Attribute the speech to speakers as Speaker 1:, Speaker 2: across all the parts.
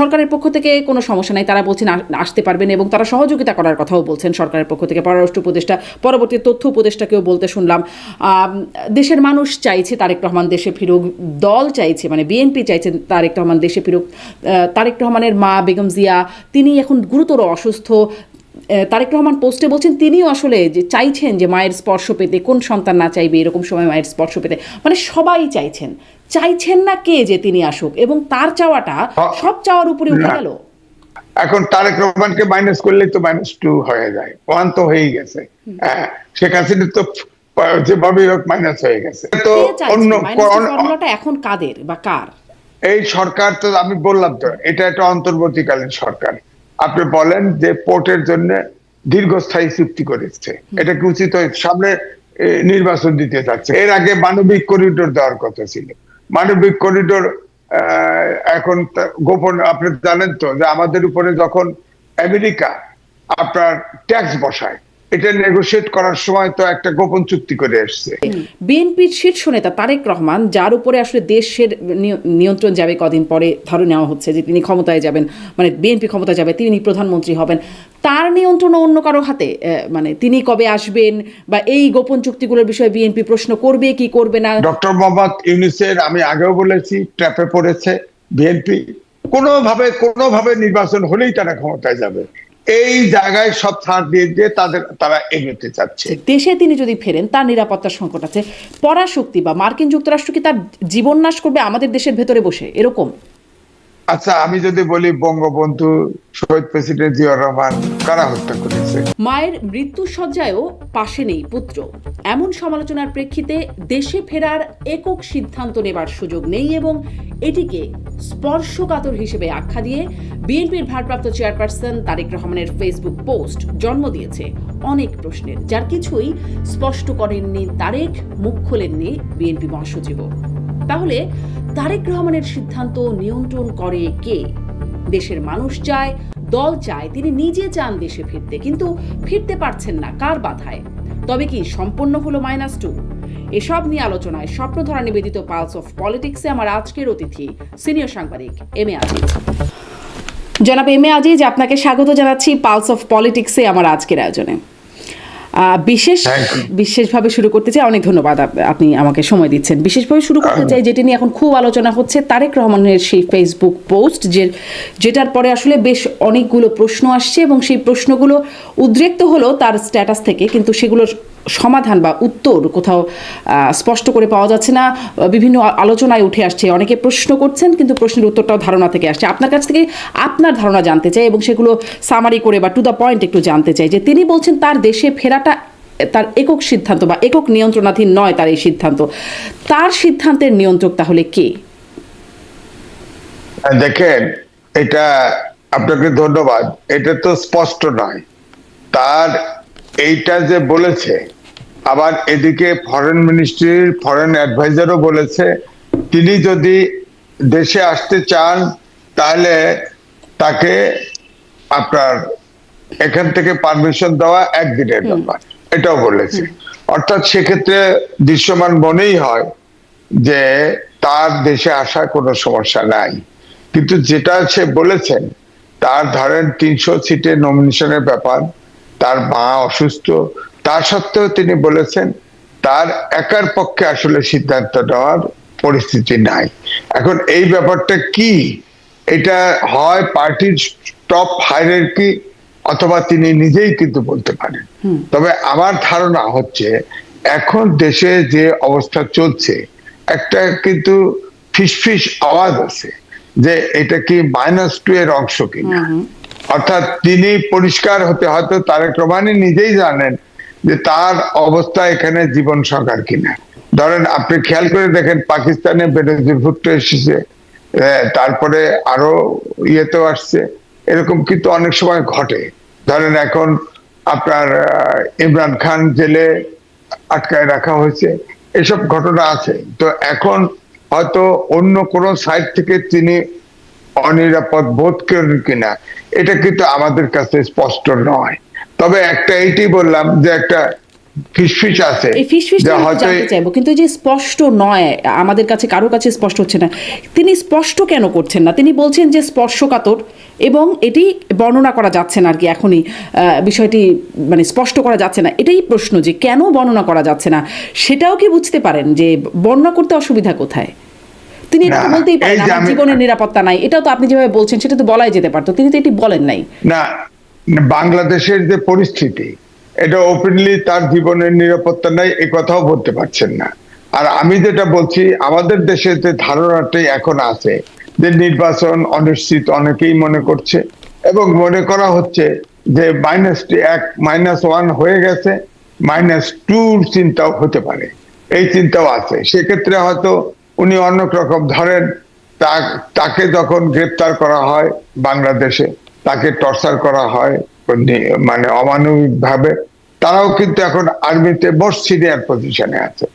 Speaker 1: সরকারের পক্ষ থেকে কোনো সমস্যা নাই। তারা বলছেন আসতে পারবেন এবং তারা সহযোগিতা করার কথাও বলছেন সরকারের পক্ষ থেকে। পররাষ্ট্র উপদেষ্টা, পরবর্তী তথ্য উপদেষ্টাকেও বলতে শুনলাম। দেশের মানুষ চাইছে তারেক রহমান দেশে ফিরুক, দল চাইছে মানে বিএনপি চাইছে তারেক রহমান দেশে ফিরুক। তারেক রহমানের মা বেগম জিয়া, তিনি এখন গুরুতর অসুস্থ। তারেক রহমান পোস্টে বলছেন তিনিও আসলে যে চাইছেন যে মায়ের স্পর্শ পেতে কোন সন্তান না চাইবে এরকম সময় মায়ের স্পর্শ পেতে। মানে সবাই চাইছেন। চাইছেন না কে যে তিনি আসুক? এবং তার চাওয়াটা। সব চাওয়ার উপরে উঠে গেল।
Speaker 2: এখন তারেক রহমানকে মাইনাস করলেই তো মাইনাস টু হয়ে যায়। ওয়ান তো হয়েই গেছে। হ্যাঁ শেখ হাসিনা তো যেভাবেই হোক মাইনাস হয়ে গেছে। তো অন্য
Speaker 1: এখন কাদের বা কার?
Speaker 2: এই সরকার তো আমি বললাম তো এটা একটা অন্তর্বর্তীকালীন সরকার। আপনি বলেন যে পোর্টের জন্য দীর্ঘস্থায়ী চুক্তি করেছে। এটা কি উচিত সামনে নির্বাচন দিতে যাচ্ছে। এর আগে মানবিক করিডোর দেওয়ার কথা ছিল। মানবিক করিডোর আহ, এখন গোপন আপনি জানেন তো যে আমাদের উপরে যখন আমেরিকা আপনার ট্যাক্স বসায় এটা নেগোশিয়েট করার সময় তো একটা গোপন চুক্তি করে
Speaker 1: বিএনপির শীর্ষ নেতা তারেক রহমান যার উপরে আসলে দেশের নিয়ন্ত্রণ যাবে কদিন পরে ধরে নেওয়া হচ্ছে যে তিনি ক্ষমতায় যাবেন মানে বিএনপি ক্ষমতায় যাবে তিনি প্রধানমন্ত্রী হবেন। তার নিয়ন্ত্রণ অন্য কারও হাতে? মানে তিনি কবে আসবেন বা এই গোপন চুক্তিগুলোর বিষয়ে বিএনপি প্রশ্ন করবে কি করবে না?
Speaker 2: ডক্টর মোহাম্মদ ইউনিসের আমি আগেও বলেছি ট্র্যাপে পড়েছে বিএনপি। কোনোভাবে কোনোভাবে নির্বাচন হলেই তারা ক্ষমতায় যাবে। এই জায়গায় সব ছাড় দিয়ে দিয়ে তাদের, তারা এগোতে চাচ্ছে।
Speaker 1: দেশে তিনি যদি ফেরেন, তার নিরাপত্তার সংকট আছে। পরাশক্তি বা মার্কিন যুক্তরাষ্ট্র কি তার জীবন নাশ করবে? আমাদের দেশের ভেতরে বসে, এরকম?
Speaker 2: আচ্ছা আমি যদি বলি বঙ্গবন্ধু শহীদ প্রেসিডেন্ট জিয়াউর রহমান, কারা হত্যা করেছে?
Speaker 1: মায়ের মৃত্যু সজ্জায়ও পাশে নেই পুত্র। এমন সমালোচনার প্রেক্ষিতে দেশে ফেরার একক সিদ্ধান্ত নেবার সুযোগ নেই এবং এটিকে স্পর্শকাতর হিসেবে আখ্যা দিয়ে বিএনপির ভারপ্রাপ্ত চেয়ারপারসন তারেক রহমানের ফেসবুক পোস্ট জন্ম দিয়েছে অনেক প্রশ্নের, যার কিছুই স্পষ্ট করেননি তারেক, মুখ খোলেননি বিএনপি মহাসচিবও। তাহলে তারেক রহমানের সিদ্ধান্ত নিয়ন্ত্রণ করে কে? দেশের মানুষ চায়, দল চায়, তিনি নিজে চান দেশে ফিরতে, কিন্তু ফিরতে পারছেন না, কার বাধায়? তবে কি সম্পন্ন হলো মাইনাস টু এসব নিয়ে আলোচনায় স্বপ্নধরা নিবেদিত পালস অফ পলিটিক্সে আমার আজকের অতিথি সিনিয়র সাংবাদিক এম এ আজিজ। জনাব এম এ আজিজ, আপনাকে স্বাগত জানাচ্ছি পালস অফ পলিটিক্সে আমার আজকের আয়োজনে। বিশেষ বিশেষভাবে শুরু করতে চাই। অনেক ধন্যবাদ আপনি আমাকে সময় দিচ্ছেন। বিশেষভাবে শুরু করতে চাই যেটি নিয়ে এখন খুব আলোচনা হচ্ছে তারেক রহমানের সেই ফেসবুক পোস্ট যে যেটার পরে আসলে বেশ অনেকগুলো প্রশ্ন আসছে এবং সেই প্রশ্নগুলো উদ্রেক্ত হলো তার স্ট্যাটাস থেকে। কিন্তু সেগুলোর সমাধান বা উত্তর কোথাও স্পষ্ট করে পাওয়া যাচ্ছে না। বিভিন্ন আলোচনায় উঠে আসছে। অনেকে প্রশ্ন করছেন কিন্তু প্রশ্নের উত্তরটাও ধারণা থেকে আসছে। আপনার কাছ থেকে আপনার ধারণা জানতে চাই এবং সেগুলো সামারি করে বা টু দ্য পয়েন্ট একটু জানতে চাই। যে তিনি বলছেন তার দেশে ফেরাটা তার একক সিদ্ধান্ত বা একক নিয়ন্ত্রণাধীন নয় তার এই সিদ্ধান্ত। তার সিদ্ধান্তের নিয়ন্ত্রক তাহলে কে?
Speaker 2: দেখেন, এটা আপনাকে ধন্যবাদ, এটা তো স্পষ্ট নয়। তার এইটা যে বলেছে, আবার এদিকে ফরেন মিনিস্ট্রির ফরেন অ্যাডভাইজারও বলেছে, তিনি যদি দেশে আসতে চান, তাহলে তাকে আপনার এখান থেকে পারমিশন দেওয়া একদিনের ব্যাপার এটাও বলেছে। অর্থাৎ সেক্ষেত্রে দৃশ্যমান মনেই হয় যে তার দেশে আসার কোনো সমস্যা নাই। কিন্তু যেটা সে বলেছেন তার ধরেন তিনশো সিটের নমিনেশনের ব্যাপার তার মা অসুস্থ তা সত্ত্বেও তিনি বলেছেন তার একার পক্ষে আসলে সিদ্ধান্ত নেওয়ার পরিস্থিতি নাই। এখন এই ব্যাপারটা কি? এটা হয় পার্টির টপ হায়ারার্কি অথবা তিনি নিজেই কিন্তু বলতে পারেন। তবে আমার ধারণা হচ্ছে এখন দেশে যে অবস্থা চলছে একটা কিন্তু ফিসফিস আওয়াজ আছে যে এটা কি মাইনাস টু এর অংশ কিনা। অর্থাৎ তিনি পরিষ্কার হতে হয়তো তারেক রহমানই নিজেই জানেন যে তার অবস্থা এখানে জীবন সংকার কিনা। ধরেন আপনি খেয়াল করে দেখেন পাকিস্তানে বেনজির ভুট্টো এসেছে তারপরে আরও ইয়েতেও আসছে এরকম কিন্তু অনেক সময় ঘটে। ধরেন এখন আপনার ইমরান খান জেলে আটকায় রাখা হয়েছে, এসব ঘটনা আছে। তো এখন হয়তো অন্য কোন সাইড থেকে তিনি অনিরাপদ বোধ করেন কিনা, এটা কিন্তু আমাদের কাছে স্পষ্ট নয়। তবে একটা এইটি বললাম যে একটা ফিসফিস আছে।
Speaker 1: এই জানতে চাইব কিন্তু যে স্পষ্ট নয় আমাদের কাছে কারও কাছে স্পষ্ট হচ্ছে না তিনি স্পষ্ট কেন করছেন না? তিনি বলছেন যে স্পর্শকাতর এবং এটি বর্ণনা করা যাচ্ছে না আর কি এখনই বিষয়টি মানে স্পষ্ট করা যাচ্ছে না। এটাই প্রশ্ন যে কেন বর্ণনা করা যাচ্ছে না? সেটাও কি বুঝতে পারেন যে বর্ণনা করতে অসুবিধা কোথায়? তিনি এটা বলতেই পারেন আমার জীবনের নিরাপত্তা নাই এটাও তো আপনি যেভাবে বলছেন সেটা তো বলাই যেতে পারতো তিনি তো এটি বলেন নাই।
Speaker 2: না বাংলাদেশের যে পরিস্থিতি এটা ওপেনলি তার জীবনের নিরাপত্তা নাই, এ কথাও বলতে পারছেন না। আর আমি যেটা বলছি, আমাদের দেশে যে ধারণাটাই এখন আছে যে নির্বাচন অনিশ্চিত অনেকেই মনে করছে এবং মনে করা হচ্ছে যে মাইনাস এক মাইনাস ওয়ান হয়ে গেছে মাইনাস টুর চিন্তাও হতে পারে। এই চিন্তাও আছে। সেক্ষেত্রে হয়তো উনি অন্য রকম ধরেন তাকে যখন গ্রেপ্তার করা হয় বাংলাদেশে, তাকে টর্চার করা হয় মানে অমানবিক ভাবে তারাও কিন্তু এখন আর্মিতে মোস্ট সিনিয়র পজিশনে আছে।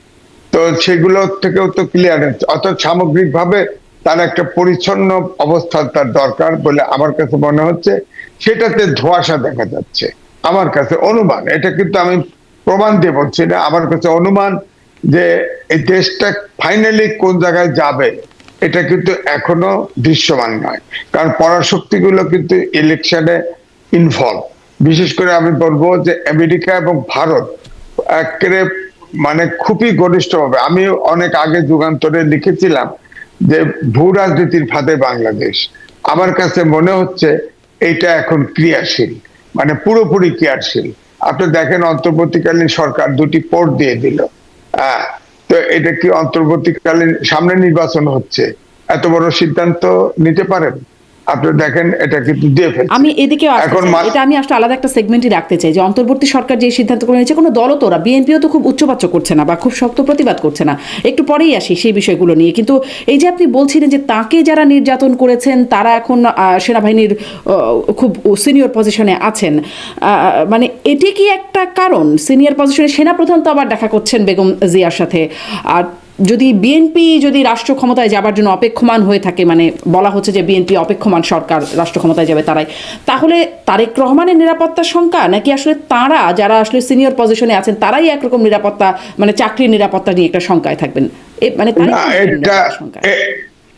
Speaker 2: তো সেগুলো থেকেও তো ক্লিয়ারেন্স অর্থাৎ সামগ্রিক ভাবে তার একটা পরিচ্ছন্ন অবস্থা তার দরকার বলে আমার কাছে মনে হচ্ছে। সেটাতে ধোঁয়াশা দেখা যাচ্ছে। আমার কাছে অনুমান, এটা কিন্তু আমি প্রমাণ দিয়ে বলছি না, আমার কাছে অনুমান যে এই দেশটা ফাইনালি কোন জায়গায় যাবে, এটা কিন্তু এখনও দৃশ্যমান নয়। কারণ পরাশক্তিগুলো কিন্তু ইলেকশনে ইনভলভ বিশেষ করে আমি বলব যে আমেরিকা এবং ভারত একেবারে মানে খুবই ঘনিষ্ঠভাবে আমি অনেক আগে যুগান্তরে লিখেছিলাম যে ভূ রাজনীতির ফাঁদে বাংলাদেশ। আমার কাছে মনে হচ্ছে এটা এখন ক্রিয়াশীল মানে পুরোপুরি ক্রিয়াশীল। আপনি দেখেন অন্তর্বর্তীকালীন সরকার দুটি পোর্ট দিয়ে দিল। আহ, তো এটা কি অন্তর্বর্তীকালীন সামনে নির্বাচন হচ্ছে? এত বড় সিদ্ধান্ত নিতে পারেন? আপনি দেখেন এটা কিন্তু দিয়ে ফেলছে।
Speaker 1: আমি এদিকে
Speaker 2: এখন
Speaker 1: এটা আমি আসলে আলাদা একটা সেগমেন্টই রাখতে চাই যে অন্তর্বর্তী সরকার যে সিদ্ধান্ত করে নিয়েছে কোনো দলও তোরা বিএনপিও তো খুব উচ্চবাচ্য করছে না বা খুব শক্ত প্রতিবাদ করছে না। একটু পরেই আসি সেই বিষয়গুলো নিয়ে। কিন্তু এই যে আপনি বলছিলেন যে তাকে যারা নির্যাতন করেছেন তারা এখন সেনাবাহিনীর খুব সিনিয়র পজিশনে আছেন। মানে এটি কি একটা কারণ? সিনিয়র পজিশনে সেনাপ্রধান তো আবার দেখা করছেন বেগম জিয়ার সাথে। আর যদি বিএনপি যদি রাষ্ট্র ক্ষমতায় যাবার জন্য অপেক্ষমান হয়ে থাকে মানে বলা হচ্ছে যে বিএনপি অপেক্ষমান সরকার রাষ্ট্র ক্ষমতায় যাবে তারাই তাহলে তারেক রহমানের নিরাপত্তার শঙ্কা নাকি আসলে তারা যারা আসলে সিনিয়র পজিশনে আছেন তারাই একরকম নিরাপত্তা মানে চাকরির নিরাপত্তা নিয়ে একটা শঙ্কায় থাকবেন? মানে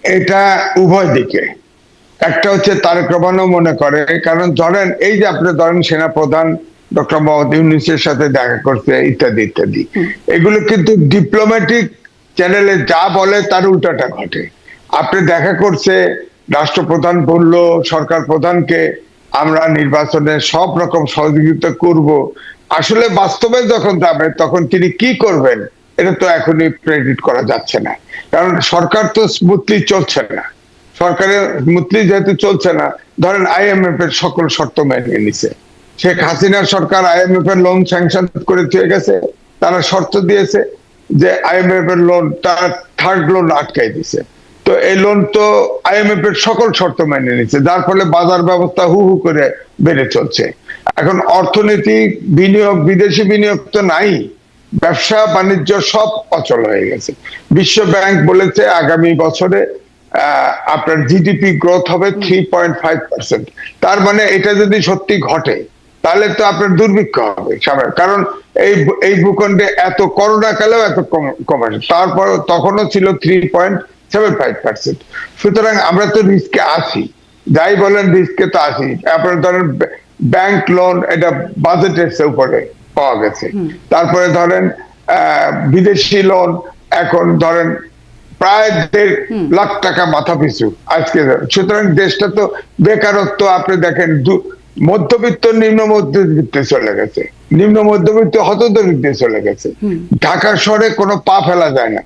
Speaker 2: এটা উভয় দিকে। একটা হচ্ছে তারেক রহমানও মনে করে কারণ ধরেন এই যে আপনি ধরেন সেনা প্রধান ডক্টর মোহাম্মদ ইউনিসের সাথে দেখা করছে ইত্যাদি ইত্যাদি এগুলো কিন্তু ডিপ্লোম্যাটিক চ্যানেলে যা বলে তার উল্টাটা ঘটে। আপনি দেখা করছে, রাষ্ট্রপ্রধান বলল, সরকার প্রধানকে আমরা নির্বাচনে সব রকম সহযোগিতা করব। আসলে বাস্তবে যখন যাবে, তখন তিনি কি করবেন, এটা তো এখনই প্রেডিক্ট করা যাচ্ছে না। কারণ সরকার তো স্মুথলি চলছে না। সরকারের স্মুথলি যেহেতু চলছে না, ধরেন আইএমএফ এর সকল শর্ত মেনে নিছে। শেখ হাসিনার সরকার আইএমএফ এর লোন স্যাংশন করে দিয়ে গেছে, তারা শর্ত দিয়েছে। যে আইএমএফ এর লোন তার থার্ড লোন আটকাই দিছে। তো এই লোন তো আইএমএফ এর সকল শর্ত মেনে নিচ্ছে যার ফলে বাজার ব্যবস্থা হু হু করে বেড়ে চলছে। এখন অর্থনৈতিক বিনিয়োগ, বিদেশি বিনিয়োগ তো নাই, ব্যবসা, বাণিজ্য সব অচল হয়ে গেছে। বিশ্ব ব্যাংক বলেছে আগামী বছরে আপনার জিডিপি গ্রোথ হবে থ্রি পয়েন্ট ফাইভ পার্সেন্ট তার মানে এটা যদি সত্যি ঘটে তাহলে তো আপনার দুর্ভিক্ষ হবে স্বাভাবিক। কারণ এই এই ভূখণ্ডে এত করোনা কালেও এত কম- কম আসে। তারপর তখনও ছিল three point seven five percent সুতরাং আমরা তো রিস্কে আছি। যাই বলেন রিস্কে তো আছি। আপনার ধরেন ব্যাংক লোন এটা বাজেটের উপরে পাওয়া গেছে। তারপরে ধরেন বিদেশি লোন এখন ধরেন প্রায় দেড় লাখ টাকা মাথা পিছু আজকে সুতরাং দেশটা তো বেকারত্ব আপনি দেখেন দু- মধ্যবিত্ত নিম্ন মধ্যবিত্তে চলে গেছে। নিম্ন মধ্যবিত্ত হতদরিদ্রে চলে গেছে। ঢাকা শহরে কোনো পা ফেলা যায় না।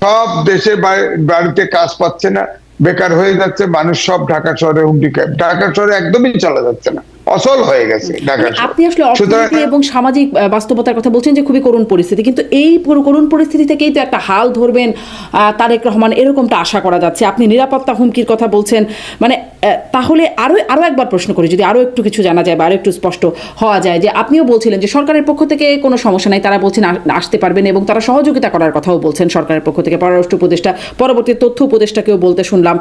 Speaker 2: সব দেশের বাড়িতে কাজ পাচ্ছে না বেকার হয়ে যাচ্ছে মানুষ সব ঢাকা শহরে খায়। ঢাকা শহরে একদমই চলা যাচ্ছে না। অচল হয়ে গেছে
Speaker 1: মানে আপনি আসলে অর্থনীতি এবং সামাজিক বাস্তবতার কথা বলছেন যে খুবই করুণ পরিস্থিতি। কিন্তু এই করুণ পরিস্থিতি থেকেই তো একটা হাল ধরবেন আহ, তারেক রহমান এরকমটা আশা করা যাচ্ছে। আপনি নিরাপত্তা হুমকির কথা বলছেন। মানে তাহলে আরও আরও একবার প্রশ্ন করি, যদি আরও একটু কিছু জানা যায় বা আরও একটু স্পষ্ট হওয়া যায় যে আপনিও বলছিলেন যে সরকারের পক্ষ থেকে কোনো সমস্যা নাই, তারা বলছেন আসতে পারবেন এবং তারা সহযোগিতা করার কথাও বলছেন সরকারের পক্ষ থেকে। পররাষ্ট্র উপদেষ্টা, পরবর্তী তথ্য উপদেষ্টাকেও বলতে শুনলাম।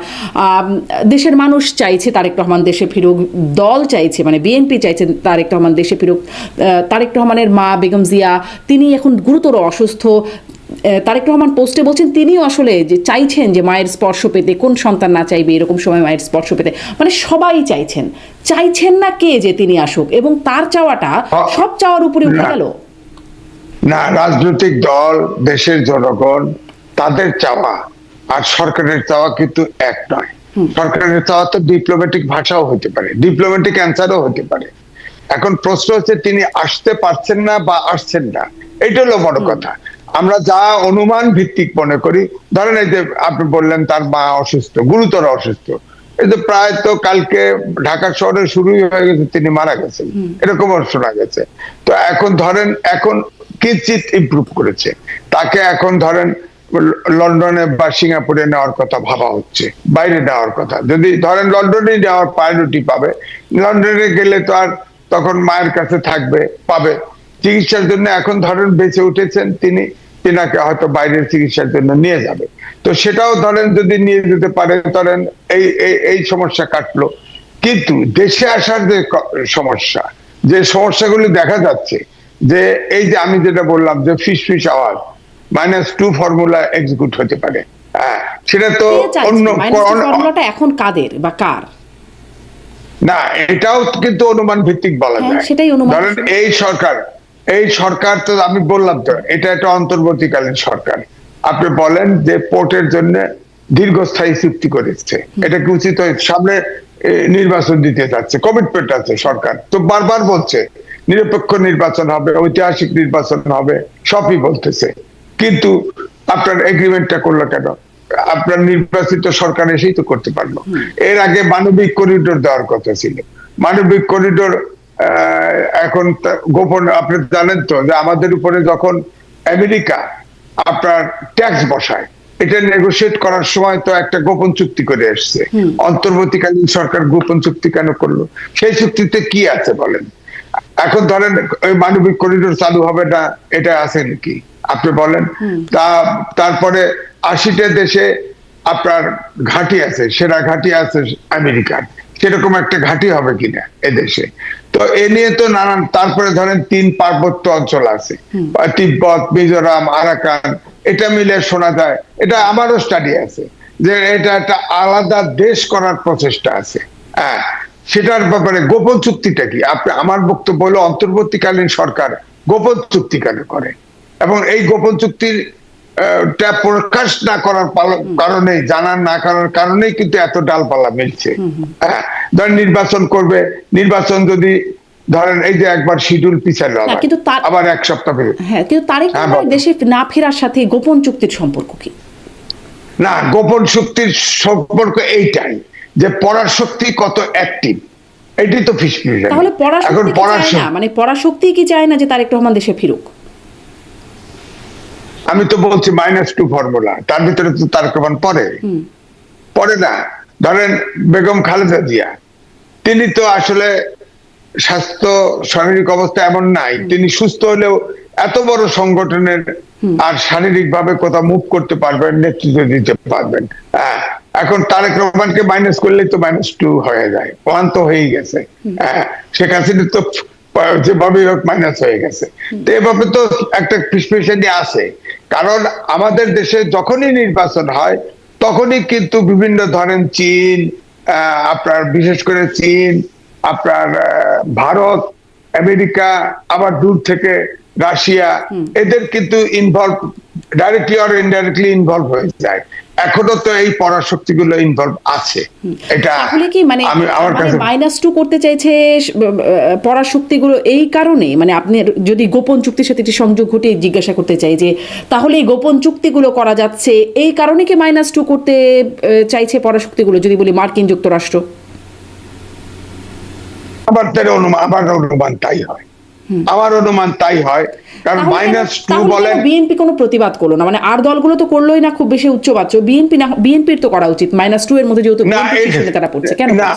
Speaker 1: দেশের মানুষ চাইছে তারেক রহমান দেশে ফিরুক, দল চাইছে মানে বিএনপি চাইছে তারেক রহমান দেশে ফিরুক। তারেক রহমানের মা বেগম জিয়া, তিনি এখন গুরুতর অসুস্থ। তারেক রহমান পোস্টে বলছেন তিনিও আসলে যে চাইছেন যে মায়ের স্পর্শ পেতে কোন সন্তান না চাইবে এরকম সময় মায়ের স্পর্শ পেতে। মানে সবাই চাইছেন। চাইছেন না কে যে তিনি আসুক? এবং তার চাওয়াটা সব চাওয়ার উপরে উঠে গেল।
Speaker 2: না রাজনৈতিক দল দেশের জনগণ তাদের চাওয়া আর সরকারের চাওয়া কিন্তু এক নয়। সরকারের চাওয়া তো ডিপ্লোম্যাটিক ভাষাও হতে পারে ডিপ্লোম্যাটিক অ্যান্সারও হতে পারে। এখন প্রশ্ন হচ্ছে তিনি আসতে পারছেন না বা আসছেন না? এটা হলো বড় কথা। আমরা যা অনুমান ভিত্তিক মনে করি ধরেন এই যে আপনি বললেন তার মা অসুস্থ গুরুতর অসুস্থ এই যে প্রায় তো কালকে ঢাকা শহরে শুরুই হয়ে গেছে তিনি মারা গেছেন এরকমও শোনা গেছে। তো এখন ধরেন এখন কিঞ্চিত ইমপ্রুভ করেছে। তাকে এখন ধরেন লন্ডনে বা সিঙ্গাপুরে নেওয়ার কথা ভাবা হচ্ছে বাইরে নেওয়ার কথা। যদি ধরেন লন্ডনে নেওয়ার প্রায়োরিটি পাবে লন্ডনে গেলে তো আর তখন মায়ের কাছে থাকবে পাবে। চিকিৎসার জন্য এখন ধরেন বেঁচে উঠেছেন তিনি। তিনাকে হয়তো বাইরের চিকিৎসার জন্য নিয়ে যাবে। তো সেটাও ধরেন যদি নিয়ে যেতে পারে ধরেন এই এই- সমস্যা কাটলো। কিন্তু দেশে আসার যে সমস্যা যে সমস্যাগুলি দেখা যাচ্ছে যে এই যে আমি যেটা বললাম যে ফিস ফিস আওয়াজ মাইনাস টু ফর্মুলা এক্সিকিউট হতে পারে। হ্যাঁ সেটা তো অন্য
Speaker 1: ফর্মুলাটা এখন কাদের বা কার?
Speaker 2: না এটাও কিন্তু অনুমান ভিত্তিক বলা
Speaker 1: হ্যাঁ,
Speaker 2: যায়।
Speaker 1: সেটাই অনুমান।
Speaker 2: ধরেন এই সরকার এই সরকার তো আমি বললাম তো এটা একটা অন্তর্বর্তীকালীন সরকার। আপনি বলেন যে পোর্টের জন্য দীর্ঘস্থায়ী চুক্তি করেছে। এটা কি উচিত সামনে নির্বাচন দিতে যাচ্ছে কমিটমেন্ট আছে সরকার। তো বারবার বলছে নিরপেক্ষ নির্বাচন হবে ঐতিহাসিক নির্বাচন হবে সবই বলতেছে। কিন্তু আপনার এগ্রিমেন্টটা করল কেন? আপনার নির্বাচিত সরকার এসেই তো করতে পারল। এর আগে মানবিক করিডোর দেওয়ার কথা ছিল। মানবিক করিডোর এখন গোপন আপনি জানেন তো যে আমাদের উপরে যখন আমেরিকা আপনার ট্যাক্স বসায় এটা নেগোসিয়েট করার সময় তো একটা গোপন চুক্তি করে এসছে। অন্তর্বর্তীকালীন সরকার গোপন চুক্তি কেন করল? সেই চুক্তিতে কি আছে বলেন? এখন ধরেন ওই মানবিক করিডোর চালু হবে না এটা আছে নাকি? আপনি বলেন। তা তারপরে আশিটা দেশে আপনার ঘাঁটি আছে সেরা ঘাঁটি আছে আমেরিকার। সেরকম একটা ঘাঁটি হবে কিনা এদেশে তো এ নিয়ে তো নানান তারপরে ধরেন তিন পার্বত্য অঞ্চল আছে। তিব্বত মিজোরাম আরাকান এটা মিলে শোনা যায়। এটা আমারও স্টাডি আছে যে এটা একটা আলাদা দেশ করার প্রচেষ্টা আছে। হ্যাঁ সেটার ব্যাপারে গোপন চুক্তিটা কি? আপনি আমার বক্তব্য হলো অন্তর্বর্তীকালীন সরকার গোপন চুক্তি কেন করে। এবং এই গোপন চুক্তির প্রকাশ না করার কারণে জানার না করার কারণেই কিন্তু এত ডালপালা মিলছে। হ্যাঁ ধরেন নির্বাচন করবে নির্বাচন যদি ধরেন এই যে একবার শিডিউল আবার
Speaker 1: কিন্তু
Speaker 2: আবার এক সপ্তাহ পরে।
Speaker 1: হ্যাঁ কিন্তু তারেক
Speaker 2: হ্যাঁ।
Speaker 1: দেশে না ফেরার সাথে গোপন চুক্তির সম্পর্ক কি?
Speaker 2: না গোপন শক্তির সম্পর্ক এইটাই যে পড়ার শক্তি কত অ্যাক্টিভ এটাই তো
Speaker 1: তাহলে
Speaker 2: এখন
Speaker 1: কি
Speaker 2: পড়ার
Speaker 1: চায় মানে পরাশক্তি কি চায় না যে তারেক রহমান দেশে ফিরুক?
Speaker 2: আমি তো বলছি মাইনাস টু ফর্মুলা তার ভিতরে তো তার প্রমাণ পড়ে পড়ে না ধরেন বেগম খালেদা জিয়া তিনি তো আসলে স্বাস্থ্য শারীরিক অবস্থা এমন নাই তিনি সুস্থ হলেও এত বড় সংগঠনের আর শারীরিক ভাবে কোথাও মুভ করতে পারবেন নেতৃত্ব দিতে পারবেন। হ্যাঁ এখন তারেক রহমানকে মাইনাস করলেই তো মাইনাস টু হয়ে যায় ওয়ান তো হয়েই গেছে। হ্যাঁ শেখ হাসিনা তো যেভাবে মাইনাস হয়ে গেছে। তো এভাবে তো একটা ফিসফিসানি আছে। কারণ আমাদের দেশে যখনই নির্বাচন হয় তখনই কিন্তু বিভিন্ন ধরেন চীন আহ, আপনার বিশেষ করে চীন আপনার ভারত আমেরিকা আবার দূর থেকে রাশিয়া এদের কিন্তু ইনভলভ ডাইরেক্টলি আর ইনডাইরেক্টলি ইনভলভ হয়ে যায়। এখনও তো এই পরাশক্তিগুলো ইনভলভ আছে। এটা
Speaker 1: তাহলে কি মানে
Speaker 2: আমি আমার
Speaker 1: মানে
Speaker 2: কাছে
Speaker 1: মাইনাস টু করতে চাইছে পরাশক্তিগুলো এই কারণে? মানে আপনি যদি গোপন চুক্তির সাথে একটি সংযোগ ঘটিয়ে জিজ্ঞাসা করতে চাই যে তাহলে এই গোপন চুক্তিগুলো করা যাচ্ছে এই কারণে কি মাইনাস টু করতে চাইছে পরাশক্তিগুলো যদি বলি মার্কিন যুক্তরাষ্ট্র?
Speaker 2: আবার তার অনুমান আবার অনুমান তাই হয়। আমার অনুমান তাই হয় কারণ মাইনাস টু বলেন
Speaker 1: বিএনপি কোনো প্রতিবাদ করল না? মানে আর দলগুলো তো করলোই না খুব বেশি উচ্চ বাচ্চ। বিএনপি না বিএনপির তো করা উচিত মাইনাস টু এর মধ্যে যেহেতু নেতারা পড়ছে কেন
Speaker 2: না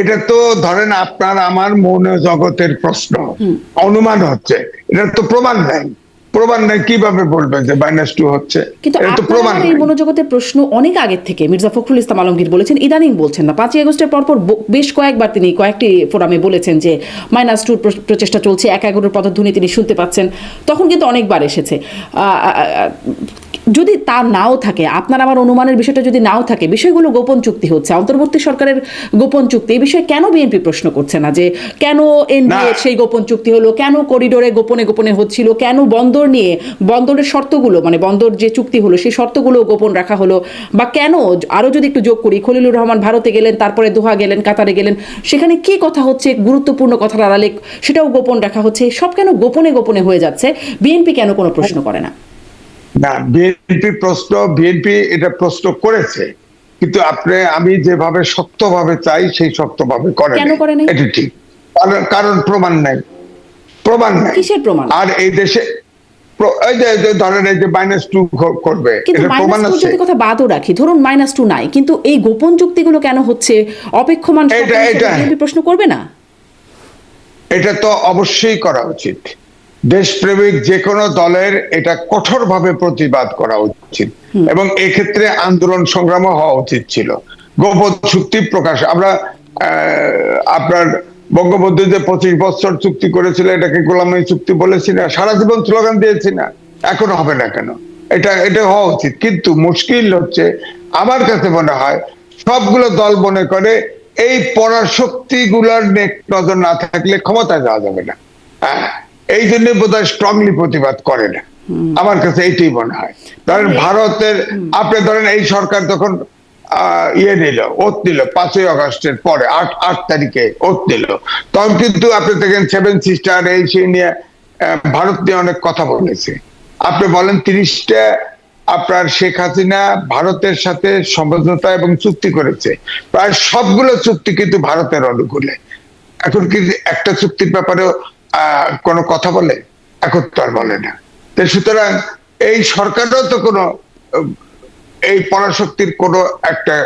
Speaker 2: এটা তো ধরেন আপনার আমার মন জগতের প্রশ্ন। অনুমান হচ্ছে এটা তো প্রমাণ নাই। প্রমাণ নাই কীভাবে বলবেন যে মাইনাস টু হচ্ছে?
Speaker 1: কিন্তু
Speaker 2: তো প্রমাণ
Speaker 1: এই মনোজগতের প্রশ্ন অনেক আগের থেকে মির্জা ফখরুল ইসলাম আলমগীর বলেছেন ইদানিং বলছেন না। পাঁচই আগস্টের পরপর বেশ কয়েকবার তিনি কয়েকটি ফোরামে বলেছেন যে মাইনাস টুর প্রচেষ্টা চলছে এক এগারোর পদধ্বনি তিনি শুনতে পাচ্ছেন। তখন কিন্তু অনেকবার এসেছে। যদি তা নাও থাকে আপনার আমার অনুমানের বিষয়টা যদি নাও থাকে বিষয়গুলো গোপন চুক্তি হচ্ছে অন্তর্বর্তী সরকারের গোপন চুক্তি এই বিষয়ে কেন বিএনপি প্রশ্ন করছে না যে কেন এনডিএ সেই গোপন চুক্তি হলো কেন করিডোরে গোপনে গোপনে হচ্ছিল কেন বন্দর নিয়ে বন্দরের শর্তগুলো মানে বন্দর যে চুক্তি হলো সেই শর্তগুলো গোপন রাখা হলো বা কেন আরও যদি একটু যোগ করি খলিলুর রহমান ভারতে গেলেন তারপরে দোহা গেলেন কাতারে গেলেন সেখানে কি কথা হচ্ছে গুরুত্বপূর্ণ কথার আড়ালে সেটাও গোপন রাখা হচ্ছে সব কেন গোপনে গোপনে হয়ে যাচ্ছে বিএনপি কেন কোনো প্রশ্ন করে না?
Speaker 2: না বিএনপি প্রশ্ন বিএনপি এটা প্রশ্ন করেছে কিন্তু আপনি আমি যেভাবে শক্তভাবে চাই সেই শক্তভাবে করে? এটা ঠিক। কারণ প্রমাণ নাই। প্রমাণ নাই। আর এই দেশে ধরেন এই যে মাইনাস টু করবে প্রমাণ আছে।
Speaker 1: কথা বাদও রাখি ধরুন মাইনাস টু নাই কিন্তু এই গোপন কেন হচ্ছে? অপেক্ষমান প্রশ্ন করবে না?
Speaker 2: এটা তো অবশ্যই করা উচিত। দেশপ্রেমিক যে কোনো দলের এটা কঠোরভাবে প্রতিবাদ করা উচিত। এবং এক্ষেত্রে আন্দোলন সংগ্রামও হওয়া উচিত ছিল। গোপন চুক্তি প্রকাশ। আমরা আপনার বঙ্গবন্ধু যে পঁচিশ বছর চুক্তি করেছিল এটাকে গোলামী চুক্তি বলেছি না সারা জীবন স্লোগান দিয়েছি না। এখন হবে না কেন? এটা এটা হওয়া উচিত। কিন্তু মুশকিল হচ্ছে আমার কাছে মনে হয় সবগুলো দল মনে করে এই পরাশক্তি গুলার নজর না থাকলে ক্ষমতা যাওয়া যাবে না। হ্যাঁ। এই জন্য বোধহয় স্ট্রংলি প্রতিবাদ করে না। আমার কাছে এইটাই মনে হয়। ধরেন ভারতের আপনি ধরেন এই সরকার তখন ইয়ে নিল ওত নিল পাঁচই আগস্টের পরে আট আট তারিখে ওত নিল তখন কিন্তু আপনি দেখেন সেভেন সিস্টার এই সেই নিয়ে ভারত নিয়ে অনেক কথা বলেছে। আপনি বলেন তিরিশটা আপনার শেখ হাসিনা ভারতের সাথে সমঝোতা এবং চুক্তি করেছে। প্রায় সবগুলো চুক্তি কিন্তু ভারতের অনুকূলে। এখন কিন্তু একটা চুক্তির ব্যাপারেও কোনো কথা বলে? আর বলে না। সুতরাং এই সরকারও তো কোনো, এই পরাশক্তির কোনো একটা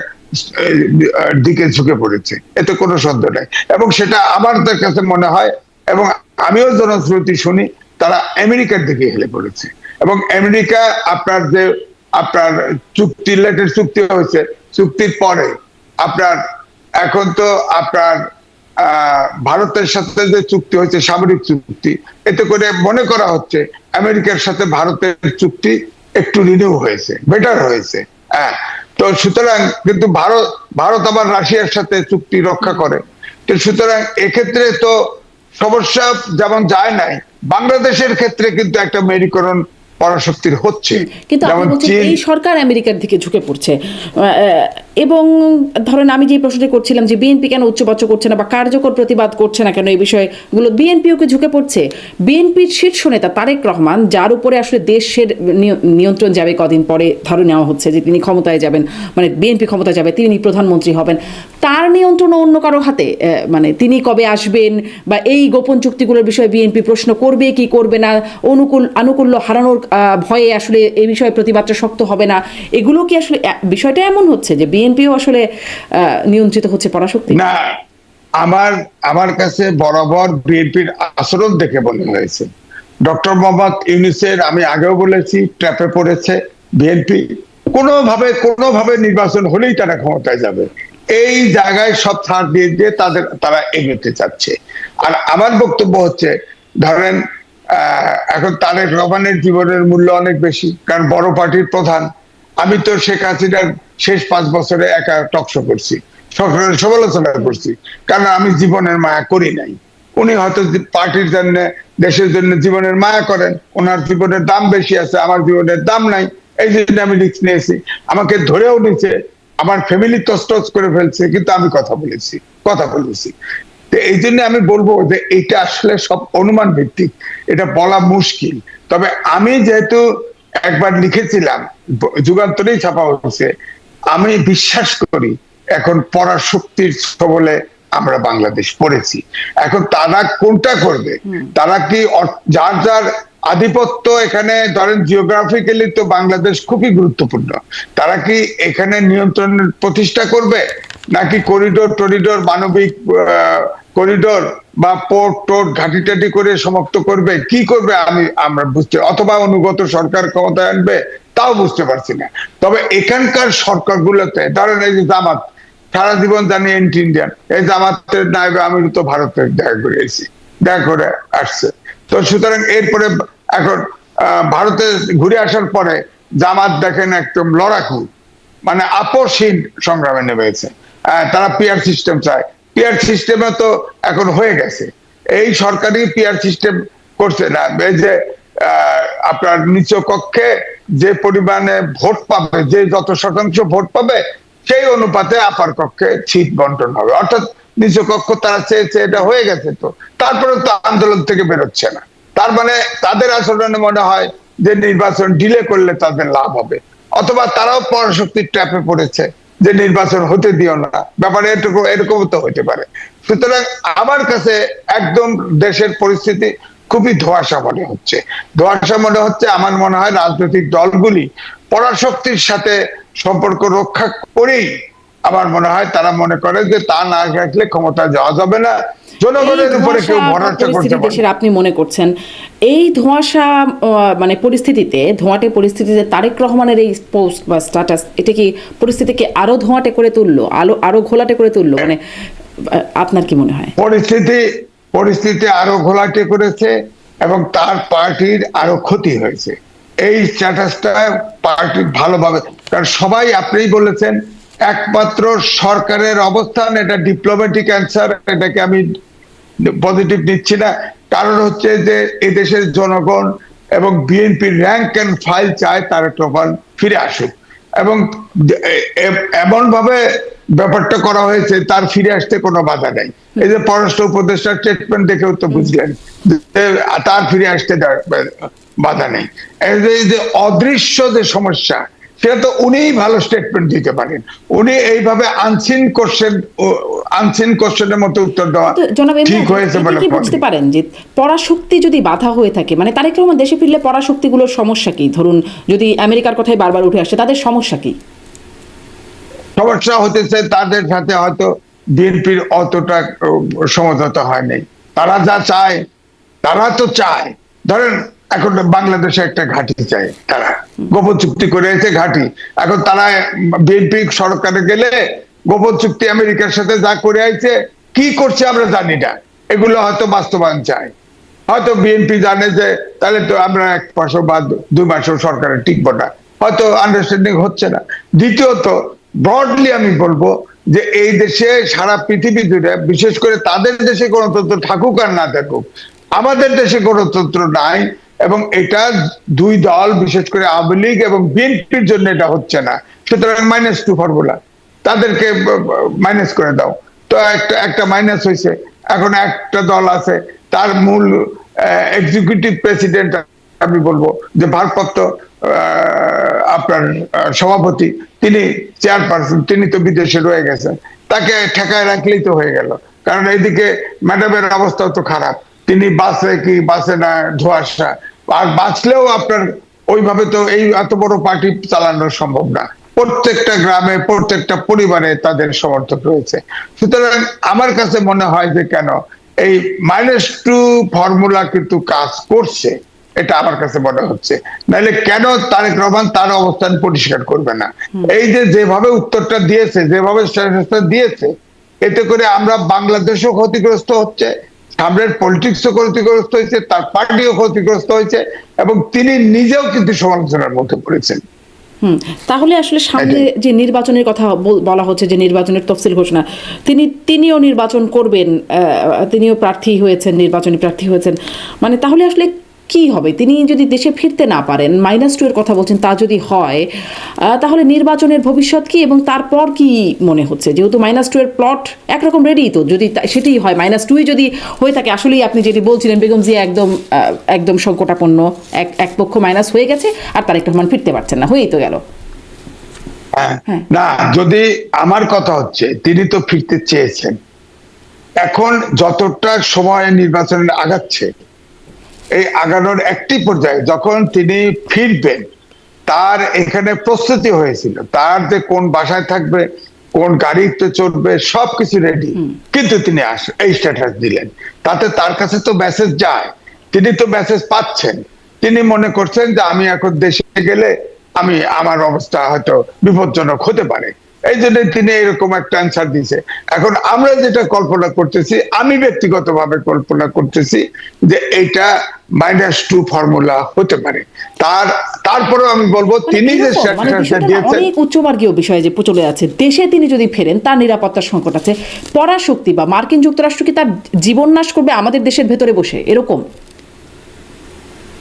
Speaker 2: দিকে ঝুঁকে পড়েছে। এতে কোনো সন্দেহ নাই। এবং সেটা আমাদের কাছে মনে হয়, এবং আমিও জনশ্রুতি শুনি, তারা আমেরিকার দিকে হেলে পড়েছে। এবং আমেরিকা আপনার যে, আপনার চুক্তি লেটের চুক্তি হয়েছে, চুক্তির পরে আপনার, এখন তো আপনার ভারতের সাথে যে চুক্তি হয়েছে, সামরিক চুক্তি, এতে করে মনে করা হচ্ছে আমেরিকার সাথে ভারতের চুক্তি একটু রিনিউ হয়েছে বেটার হয়েছে। হ্যাঁ তো সুতরাং কিন্তু ভারত ভারত আবার রাশিয়ার সাথে চুক্তি রক্ষা করে। তো সুতরাং এক্ষেত্রে তো সমস্যা যেমন যায় নাই, বাংলাদেশের ক্ষেত্রে কিন্তু একটা মেরুকরণ পরাশক্তির হচ্ছে।
Speaker 1: কিন্তু আপনি বলছেন এই সরকার আমেরিকার দিকে ঝুঁকে পড়ছে। এবং ধরেন আমি যে প্রশ্নটি করছিলাম যে বিএনপি কেন উচ্চবাচ্য করছে না বা কার্যকর প্রতিবাদ করছে না কেন এই বিষয়গুলো বিএনপিও কি ঝুঁকে পড়ছে? বিএনপির শীর্ষ নেতা তারেক রহমান যার উপরে আসলে দেশের নিয়ন্ত্রণ যাবে কদিন পরে ধরে নেওয়া হচ্ছে যে তিনি ক্ষমতায় যাবেন মানে বিএনপি ক্ষমতায় যাবে তিনি প্রধানমন্ত্রী হবেন। তার নিয়ন্ত্রণ অন্য কারও হাতে? মানে তিনি কবে আসবেন বা এই গোপন চুক্তিগুলোর বিষয়ে বিএনপি প্রশ্ন করবে কি করবে না? অনুকূল আনুকূল্য হারানোর ভয়ে আসলে এই বিষয়ে প্রতিবাদটা শক্ত হবে না। এগুলো কি আসলে বিষয়টা এমন হচ্ছে যে বিএনপিও আসলে নিয়ন্ত্রিত হচ্ছে পরাশক্তি?
Speaker 2: না, আমার আমার কাছে বরাবর বিএনপির আচরণ দেখে মনে হয়েছে। ডক্টর মোহাম্মদ ইউনিসের আমি আগেও বলেছি, ট্র্যাপে পড়েছে বিএনপি। কোনোভাবে কোনোভাবে নির্বাচন হলেই তারা ক্ষমতায় যাবে। এই জায়গায় সব ছাড় দিয়ে দিয়ে তাদের, তারা এগোতে চাচ্ছে। আর আমার বক্তব্য হচ্ছে, ধরেন এখন তারেক রহমানের জীবনের মূল্য অনেক বেশি, কারণ বড় পার্টির প্রধান। আমি তো শেখ হাসিনার শেষ পাঁচ বছরে একা টকশো করছি সরকারের সমালোচনা করছি, কারণ আমি জীবনের মায়া করি নাই। উনি হয়তো পার্টির জন্য, দেশের জন্য জীবনের মায়া করেন, ওনার জীবনের দাম বেশি আছে, আমার জীবনের দাম নাই, এই জন্য আমি রিস্ক নিয়েছি। আমাকে ধরেও নিছে, আমার ফ্যামিলি তস্তস করে ফেলছে, কিন্তু আমি কথা বলেছি কথা বলেছি। এই জন্য আমি বলব যে এটা আসলে সব অনুমান ভিত্তিক। এটা বলা মুশকিল। তবে আমি যেহেতু একবার লিখেছিলাম যুগান্তরেই ছাপা হচ্ছে আমি বিশ্বাস করি এখন পড়ার শক্তির বলে আমরা বাংলাদেশ পড়েছি। এখন তারা কোনটা করবে? তারা কি যার যার আধিপত্য এখানে ধরেন জিওগ্রাফিক্যালি তো বাংলাদেশ খুবই গুরুত্বপূর্ণ। তারা কি এখানে নিয়ন্ত্রণ প্রতিষ্ঠা করবে? নাকি করিডোর, টরিডোর, মানবিক করিডোর বা পোর্ট টোর্ট ঘাটি টাটি করে সমাপ্ত করবে? কি করবে? আমি, আমরা বুঝতে, অথবা অনুগত সরকার ক্ষমতায় আনবে? তাও বুঝতে পারছি না। তবে এখানকার সরকারগুলোতে, ধরেন এই যে জামাত, সারা জীবন জানি এন্টি ইন্ডিয়ান এই জামাতের নায়বে আমি তো ভারতের দেখা করে এসেছি, দেখা করে আসছে। তো সুতরাং এরপরে এখন ভারতে ঘুরে আসার পরে জামাত দেখেন একদম লড়াকু মানে আপোষহীন সংগ্রামে নেমেছে। তারা পিয়ার সিস্টেম চায়। পিয়ার সিস্টেমে তো এখন হয়ে গেছে। এই সরকারি পিয়ার সিস্টেম করছে না। এই যে আপনার নিচ কক্ষে যে পরিমাণে ভোট পাবে, যে যত শতাংশ ভোট পাবে, সেই অনুপাতে আপার কক্ষে সিট বন্টন হবে। অর্থাৎ নিচ কক্ষ তারা চেয়েছে এটা হয়ে গেছে তো। তারপরে তো আন্দোলন থেকে বেরোচ্ছে না। তার মানে তাদের আচরণে মনে হয় যে নির্বাচন ডিলে করলে তাদের লাভ হবে। অথবা তারাও পরাশক্তির ট্র্যাপে পড়েছে। যে নির্বাচন হতে দিও না। ব্যাপারে এটুকু এরকম তো হতে পারে। সুতরাং আমার কাছে একদম দেশের পরিস্থিতি খুবই ধোয়াশা মনে হচ্ছে। ধোয়াশা মনে হচ্ছে, আমার মনে হয় রাজনৈতিক দলগুলি পরাশক্তির সাথে সম্পর্ক রক্ষা করেই আমার মনে হয় তারা মনে করে যে তা না রাখলে ক্ষমতা যাওয়া যাবে না। জনগণের উপরে কেউ ভরসা করতে
Speaker 1: দেশের আপনি মনে করছেন? এই ধোঁয়াশা মানে পরিস্থিতিতে ধোঁয়াটে পরিস্থিতিতে তারেক রহমানের এই পোস্ট বা স্ট্যাটাস এটা কি পরিস্থিতিকে আরও ধোঁয়াটে করে তুললো? আলো আরও ঘোলাটে করে তুললো? মানে আপনার কি মনে হয়?
Speaker 2: পরিস্থিতি পরিস্থিতি আরও ঘোলাটে করেছে এবং তার পার্টির আরও ক্ষতি হয়েছে। এই স্ট্যাটাসটা পার্টি ভালোভাবে কারণ সবাই আপনিই বলেছেন একমাত্র সরকারের অবস্থান এটা ডিপ্লোম্যাটিক অ্যান্সার এটাকে আমি পজিটিভ দিচ্ছি না। কারণ হচ্ছে যে এদেশের জনগণ এবং বিএনপির র্যাঙ্ক অ্যান্ড ফাইল চায় তার টোপাল ফিরে আসুক। এবং এমন ভাবে ব্যাপারটা করা হয়েছে, তার ফিরে আসতে কোনো বাধা নেই। এই যে পররাষ্ট্র উপদেষ্টার স্টেটমেন্ট দেখেও তো বুঝলেন তার ফিরে আসতে বাধা নেই। এই যে অদৃশ্য যে সমস্যা সেটা তো উনিই ভালো স্টেটমেন্ট দিতে পারেন। উনি এইভাবে আনসিন কোশ্চেন আনসিন কোশ্চেনের মতো উত্তর দেওয়া ঠিক হয়েছে বলে
Speaker 1: বুঝতে পারেন যে পরাশক্তি যদি বাধা হয়ে থাকে মানে তারেক রহমান দেশে ফিরলে পরাশক্তিগুলোর সমস্যা কি? ধরুন যদি আমেরিকার কথাই বারবার উঠে আসে তাদের সমস্যা কি?
Speaker 2: সমস্যা হতেছে তাদের সাথে হয়তো বিএনপির অতটা সমঝোতা হয় নাই। তারা যা চায় তারা তো চায়। ধরেন এখন বাংলাদেশে একটা ঘাঁটি চায় তারা। গোপন চুক্তি করে এসে ঘাঁটি। এখন তারা বিএনপি সরকারে গেলে গোপন চুক্তি আমেরিকার সাথে যা করে আইছে, কি করছে আমরা জানি না। এগুলো হয়তো বাস্তবায়ন চায়। হয়তো বিএনপি জানে যে, তাহলে তো আমরা এক মাসও বা দুই মাসও সরকারে টিকবো না। হয়তো আন্ডারস্ট্যান্ডিং হচ্ছে না। দ্বিতীয়ত ব্রডলি আমি বলব যে এই দেশে সারা পৃথিবী জুড়ে, বিশেষ করে তাদের দেশে গণতন্ত্র থাকুক আর না থাকুক, আমাদের দেশে গণতন্ত্র নাই এবং এটা দুই দল, বিশেষ করে আওয়ামী লীগ এবং বিএনপির জন্য এটা হচ্ছে না। সুতরাং মাইনাস টু ফর্মুলা তাদেরকে মাইনাস করে দাও। তো একটা একটা মাইনাস হয়েছে। এখন একটা দল আছে, তার মূল এক্সিকিউটিভ প্রেসিডেন্ট আমি বলব, যে ভারপ্রাপ্ত আপনার সভাপতি, তিনি চেয়ারপারসন তিনি তো বিদেশে রয়ে গেছেন। তাকে ঠেকায় রাখলেই তো হয়ে গেল। কারণ এইদিকে ম্যাডামের অবস্থাও তো খারাপ। তিনি বাসে কি, বাসে না, ধোয়াশা। বাঁচলেও আপনার ওইভাবে তো এই এত বড় পার্টি চালানো সম্ভব না। প্রত্যেকটা গ্রামে প্রত্যেকটা পরিবারে তাদের সমর্থক রয়েছে। সুতরাং আমার কাছে মনে হয় যে কেন এই মাইনাস টু ফর্মুলা কিন্তু কাজ করছে এটা আমার কাছে মনে হচ্ছে। নাহলে কেন তারেক রহমান তার অবস্থান পরিষ্কার করবে না? এই যে যেভাবে উত্তরটা দিয়েছে যেভাবে দিয়েছে এতে করে আমরা বাংলাদেশও ক্ষতিগ্রস্ত হচ্ছে সামনের পলিটিক্সও ক্ষতিগ্রস্ত হয়েছে তার পার্টিও ক্ষতিগ্রস্ত হয়েছে এবং তিনি নিজেও কিন্তু সমালোচনার মধ্যে পড়েছেন।
Speaker 1: হুম তাহলে আসলে সামনে যে নির্বাচনের কথা বল- হচ্ছে যে নির্বাচনের তফসিল ঘোষণা তিনি তিনিও নির্বাচন করবেন আহ, তিনিও প্রার্থী হয়েছেন নির্বাচনী প্রার্থী হয়েছেন। মানে তাহলে আসলে কি হবে তিনি যদি দেশে ফিরতে না পারেন মাইনাস টু এর কথা বলছেন তা যদি হয় তাহলে নির্বাচনের ভবিষ্যৎ কি এবং তারপর কি মনে হচ্ছে যেহেতু মাইনাস টু এর প্লট একরকম রেডি তো যদি সেটাই হয় মাইনাস টুই যদি হয়ে থাকে আসলেই আপনি যেটি বলছিলেন বেগম জিয়া একদম একদম সংকটাপন্ন এক এক পক্ষ মাইনাস হয়ে গেছে আর তারেক রহমান ফিরতে পারছেন না হয়েই তো গেল
Speaker 2: হ্যাঁ।
Speaker 1: হ্যাঁ।
Speaker 2: না যদি আমার কথা হচ্ছে তিনি তো ফিরতে চেয়েছেন এখন যতটা সময় নির্বাচনে আগাচ্ছে এই আগানোর একটি পর্যায়ে যখন তিনি ফিরবেন তার এখানে প্রস্তুতি হয়েছিল। তার যে কোন বাসায় থাকবে কোন গাড়িতে চড়বে সবকিছু রেডি কিন্তু তিনি আস এই স্ট্যাটাস দিলেন। তাতে তার কাছে তো মেসেজ যায়। তিনি তো মেসেজ পাচ্ছেন। তিনি মনে করছেন যে আমি এখন দেশে গেলে আমি আমার অবস্থা হয়তো বিপজ্জনক হতে পারে। এই জন্য তিনি এরকম একটা অ্যান্সার দিয়েছে। এখন আমরা যেটা কল্পনা করতেছি আমি ব্যক্তিগতভাবে কল্পনা করতেছি যে এটা মাইনাস টু ফর্মুলা হতে পারে। তার তারপরেও আমি বলব
Speaker 1: মানে
Speaker 2: তিনি যে
Speaker 1: মানে অনেক উচ্চমার্গীয় বিষয় যে চলে আছে দেশে তিনি যদি ফেরেন তার নিরাপত্তার সংকট আছে। পরাশক্তি বা মার্কিন যুক্তরাষ্ট্র কি তার জীবন নাশ করবে আমাদের দেশের ভেতরে বসে? এরকম।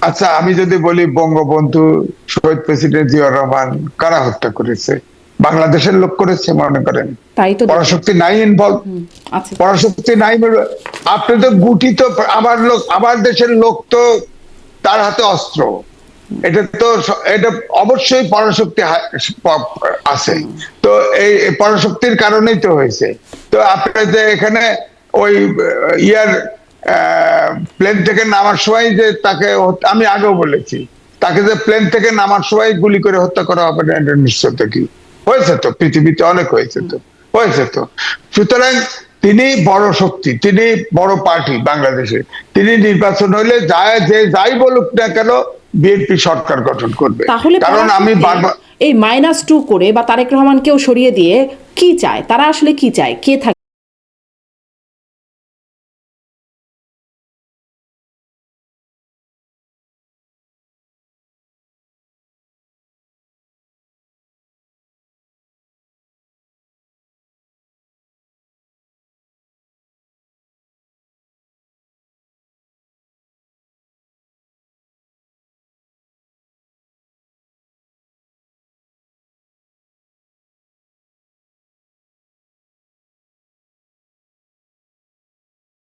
Speaker 2: আচ্ছা আমি যদি বলি বঙ্গবন্ধু শহীদ প্রেসিডেন্ট জিয়াউর রহমান কারা হত্যা করেছে? বাংলাদেশের লোক করেছে মনে করেন। পরাশক্তি নাই ইনভলভ পরাশক্তি নাই আপনি তো গুটি তো আমার লোক আমার দেশের লোক তো তার হাতে অস্ত্র। এটা তো এটা অবশ্যই পরাশক্তি আছে। তো এই পরাশক্তির কারণেই তো হয়েছে। তো আপনার যে এখানে ওই আহ, ইয়ার প্লেন থেকে নামার সময় যে তাকে আমি আগেও বলেছি তাকে যে প্লেন থেকে নামার সময় গুলি করে হত্যা করা হবে না এটা নিশ্চয়তা কি? হয়েছে তো পৃথিবীতে অনেক হয়েছে তো হয়েছে তো। সুতরাং তিনি বড় শক্তি তিনি বড় পার্টি বাংলাদেশে। তিনি নির্বাচন হইলে যা যে যাই বলুক না কেন বিএনপি সরকার গঠন করবে।
Speaker 1: তাহলে
Speaker 2: কারণ আমি বারবার
Speaker 1: এই মাইনাস টু করে বা তারেক রহমানকেও সরিয়ে দিয়ে কি চায়? তারা আসলে কি চায়? কে থাকে